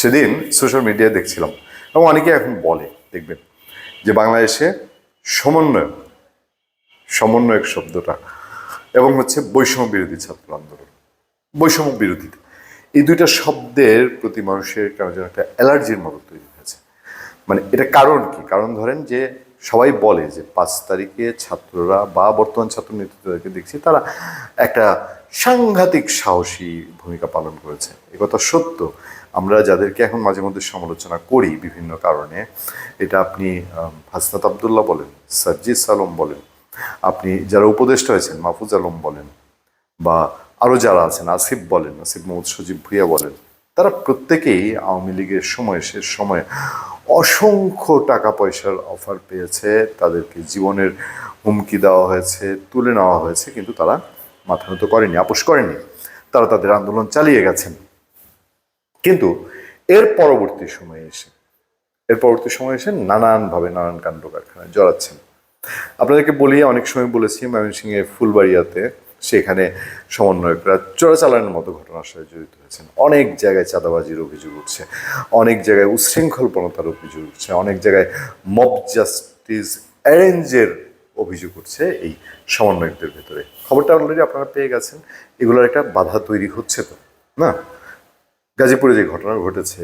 সেদিন সোশ্যাল মিডিয়ায় দেখছিলাম। এবং অনেকে এখন বলে, দেখবেন, যে বাংলাদেশে সমন্বয়, সমন্বয়ক শব্দটা এবং হচ্ছে বৈষম্য বিরোধী ছাত্র আন্দোলন, বৈষম্য বিরোধী। এই দুইটা শব্দের প্রতি মানুষের কেন যেন একটা অ্যালার্জির মতো তৈরি হয়েছে। মানে এটা কারণ কি? কারণ ধরেন যে সবাই বলে যে পাঁচ তারিখে ছাত্ররা বা বর্তমান ছাত্র নেতৃত্বদেরকে দেখছি তারা একটা সাংঘাতিক সাহসী ভূমিকা পালন করেছে। এ কথা সত্য। আমরা যাদেরকে এখন মাঝে মধ্যে সমালোচনা করি বিভিন্ন কারণে, এটা আপনি হাসনাত আবদুল্লাহ বলেন, সাজ্জিদ আলম বলেন, আপনি যারা উপদেষ্টা হয়েছেন, মাহফুজ আলম বলেন, বা আরও যারা আছেন, আসিফ বলেন, আসিফ মোহাম্মদ সজীব ভুইয়া বলেন, তারা প্রত্যেকেই আওয়ামী লীগের সময়, শেষ সময়ে অসংখ্য টাকা পয়সার অফার পেয়েছে। তাদেরকে জীবনের হুমকি দেওয়া হয়েছে, তুলে নেওয়া হয়েছে, কিন্তু তারা মাথা নত করেনি, আপোষ করেনি। তারা তাদের আন্দোলন চালিয়ে গেছেন। কিন্তু এর পরবর্তী সময়ে এসে, এর পরবর্তী সময়ে এসে নানানভাবে নানান কাণ্ড কারখানায় জড়াচ্ছেন। আপনাদেরকে বলি, অনেক সময় বলেছি ময়মনসিংহে ফুলবাড়িয়াতে সেখানে সমন্বয়করা চোরাচালানের মতো ঘটনার সাথে জড়িত হয়েছেন। অনেক জায়গায় চাঁদাবাজির অভিযোগ উঠছে, অনেক জায়গায় উচ্ছৃঙ্খলপনতার অভিযোগ উঠছে, অনেক জায়গায় মব জাস্টিস অ্যারেঞ্জের অভিযোগ উঠছে এই সমন্বয়কদের ভেতরে। খবরটা অলরেডি আপনারা পেয়ে গেছেন, এগুলোর একটা বাধা তৈরি হচ্ছে তো, না? গাজীপুরে যে ঘটনা ঘটেছে,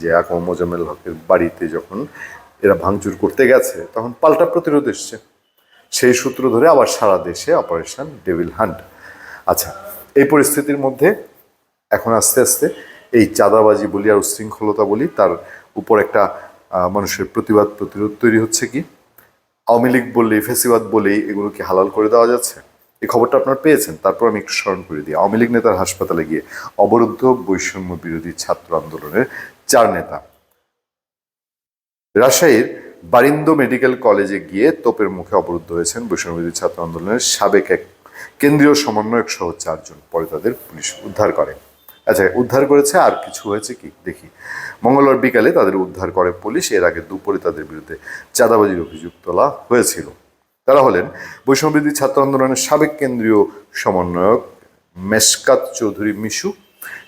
যে আকম মোজাম্মেল হকের বাড়িতে যখন এরা ভাঙচুর করতে গেছে, তখন পাল্টা প্রতিরোধ এসছে। সেই সূত্র ধরে আবার সারা দেশে অপারেশন ডেভিল হান্ট। আচ্ছা এই পরিস্থিতির মধ্যে এখন আস্তে আস্তে এই চাঁদাবাজি বলি আর উশৃঙ্খলতা বলি, তার উপর একটা মানুষের প্রতিবাদ প্রতিরোধ তৈরি হচ্ছে কি? আওয়ামী লীগ বললেই ফেসিবাদ বলেই এগুলো কি হালাল করে দেওয়া যাচ্ছে? এই খবরটা আপনারা পেয়েছেন, তারপর আমি একটু স্মরণ করে দিই। আওয়ামী লীগ নেতার হাসপাতালে গিয়ে অবরুদ্ধ বৈষম্য বিরোধী ছাত্র আন্দোলনের চার নেতা। রাজশাহীর বারিন্দ মেডিকেল কলেজে গিয়ে তোপের মুখে অবরুদ্ধ হয়েছেন বিরোধী ছাত্র আন্দোলনের সাবেক এক কেন্দ্রীয় সমন্বয়ক সহ চারজন। পরে তাদের পুলিশ উদ্ধার করে। আচ্ছা উদ্ধার করেছে আর কিছু হয়েছে কি? দেখি। মঙ্গলবার বিকালে তাদের উদ্ধার করে পুলিশ। এর আগে দুপুরে তাদের বিরুদ্ধে চাঁদাবাজির অভিযোগ তোলা হয়েছিল। তারা হলেন বৈষম্যবিরোধী ছাত্র আন্দোলনের সাবেক কেন্দ্রীয় সমন্বয়ক মেশকাত চৌধুরী মিশু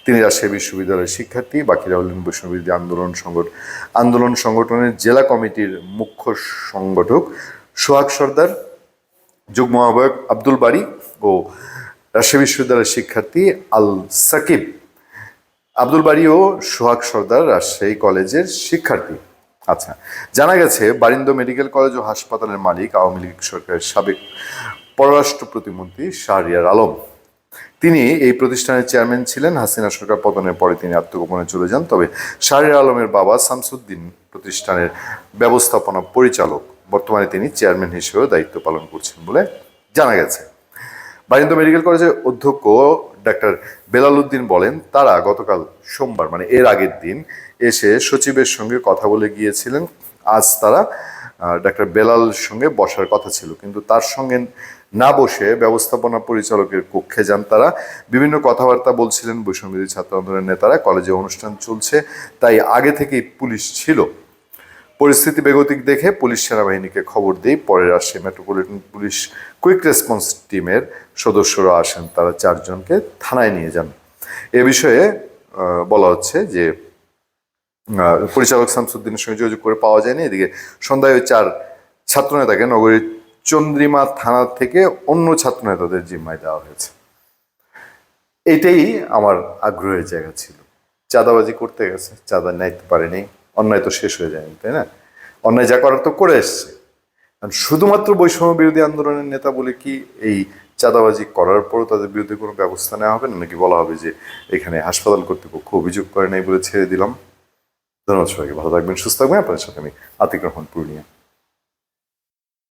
তিনি রাজশাহী বিশ্ববিদ্যালয়ের শিক্ষার্থী বাকিরা হলেন বৈষম্যবিরোধী আন্দোলন সংগঠন আন্দোলন সংগঠনের জেলা কমিটির মুখ্য সংগঠক সোহাগ সর্দার, যুগ্ম আহ্বায়ক আব্দুল বাড়ি ও রাজশাহী বিশ্ববিদ্যালয়ের শিক্ষার্থী আল সাকিব। আব্দুল বাড়ি ও সোহাগ সর্দার রাজশাহী কলেজের শিক্ষার্থী। আচ্ছা জানা গেছে বারিন্দ মেডিকেল কলেজ ও হাসপাতালের মালিক আওয়ামী লীগ সরকারের সাবেক পররাষ্ট্র প্রতিমন্ত্রী শাহরিয়ার আলম। তিনি এই প্রতিষ্ঠানের চেয়ারম্যান ছিলেন, হাসিনা সরকার পতনের পরে তিনি আত্মগোপনে চলে যান। তবে শাহরিয়ার আলমের বাবা শামসুদ্দিন প্রতিষ্ঠানের ব্যবস্থাপনা পরিচালক। বর্তমানে তিনি চেয়ারম্যান হিসেবেও দায়িত্ব পালন করছেন বলে জানা গেছে। বারিন্দ মেডিকেল কলেজের অধ্যক্ষ ডাক্তার বেলাল উদ্দিন বলেন, তারা গতকাল সোমবার মানে এর আগের দিন, এসে সচিবের সঙ্গে কথা বলে গিয়েছিলেন। আজ তারা ডাক্তার বেলাল সঙ্গে বসার কথা ছিল, কিন্তু তার সঙ্গে না বসে ব্যবস্থাপনা পরিচালকের কক্ষে যান তারা। বিভিন্ন কথাবার্তা বলছিলেন বৈষম্যবিরোধী ছাত্র আন্দোলনের নেতারা। কলেজে অনুষ্ঠান চলছে, তাই আগে থেকেই পুলিশ ছিল। পরিস্থিতি বেগতিক দেখে পুলিশ সেনাবাহিনীকে খবর দেই পরে Rajshahi metropolitan police quick response টিমের সদস্যরা আসেন। তারা চারজনকে থানায় নিয়ে যান। এ বিষয়ে বলা হচ্ছে যে পরিচালক শামসুদ্দিনের সঙ্গে যোগাযোগ করে পাওয়া যায়নি। এদিকে সন্ধ্যায় ওই চার ছাত্রনেতাকে নগরীর চন্দ্রিমা থানা থেকে অন্য ছাত্রনেতাদের জিম্মায় দেওয়া হয়েছে। এটাই আমার আগ্রহের জায়গা ছিল। চাঁদাবাজি করতে গেছে, চাঁদা নাইতে পারেনি, অন্যায় তো শেষ হয়ে যায়নি, তাই না? অন্যায় যা করার তো করে এসছে। কারণ শুধুমাত্র বৈষম্য বিরোধী আন্দোলনের নেতা বলে কি এই চাঁদাবাজি করার পরও তাদের বিরুদ্ধে কোনো ব্যবস্থা নেওয়া হবে না? নাকি বলা হবে যে এখানে হাসপাতাল কর্তৃপক্ষ অভিযোগ করে নাই বলে ছেড়ে দিলাম? ধন্যবাদ সবাইকে, ভালো থাকবেন, সুস্থ থাকবেন। আপনাদের সাথে আমি আতিক রহমান পূর্ণিয়া